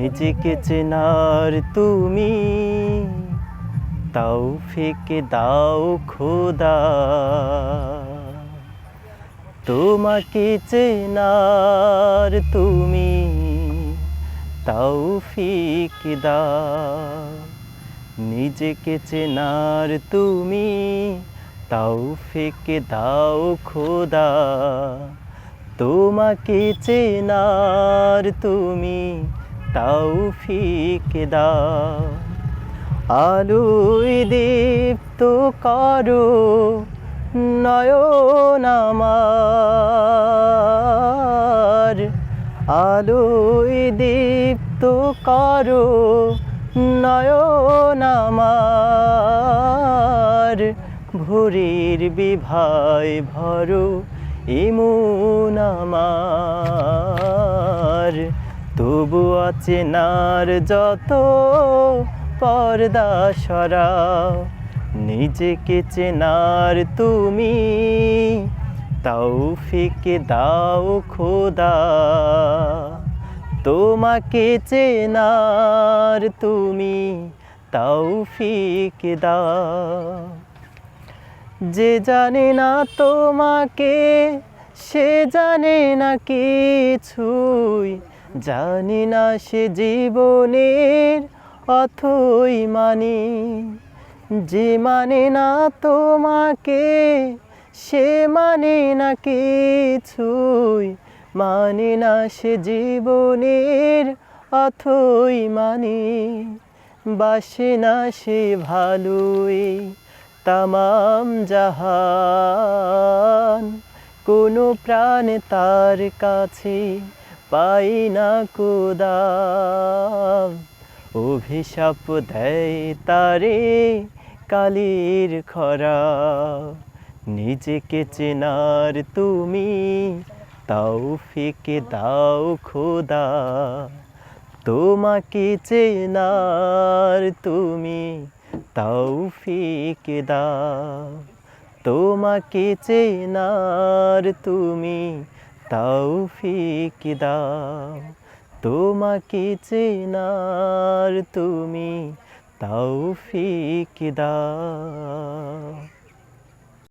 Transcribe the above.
নিজেকে চেনার তুমি। তাও ফেকে দাও খোদা। তোমাকে চেনার তুমি। তাও ফেকে দাও। নিজেকে চেনার তুমি। তাও ফেকে দাও খোদা। তোমাকে চেনার তুমি। তাও ফিকে দাও। আলোয় দীপ্ত করো নয়ন আমার। আলোয় দীপ্ত করো নয়ন আমার। ভোরের বিভায় ভরো আমার। তবু আছে নার যত পর্দা সরাও। নিজেকে চেনার তুমি তাও ফিকে দাও খোদা। তোমাকে চেনার তুমি তাও ফিকে দাও। যে জানে না তোমাকে, সে জানে না কিছুই। জানি না সে জীবনের অথই মানে। যে মানে না তোমাকে, সে মানে না কিছুই। মানে না সে জীবনের অথই মানে। বাসে না সে ভালোই তামাম জাহান। কোনো প্রাণ তার কাছে পাই না কোদাম অভিশাপ দেয় তারে কালির খরা। নিজেকে চেনার তুমি তাও ফিকে দাও খোদা। তোমাকে চেনার তুমি তাও ফিকে দাও। তোমাকে চেনার তুমি তাও ফিকে দাও তোমাকে চেনার তুমি তৌফিক ফিকে দাও।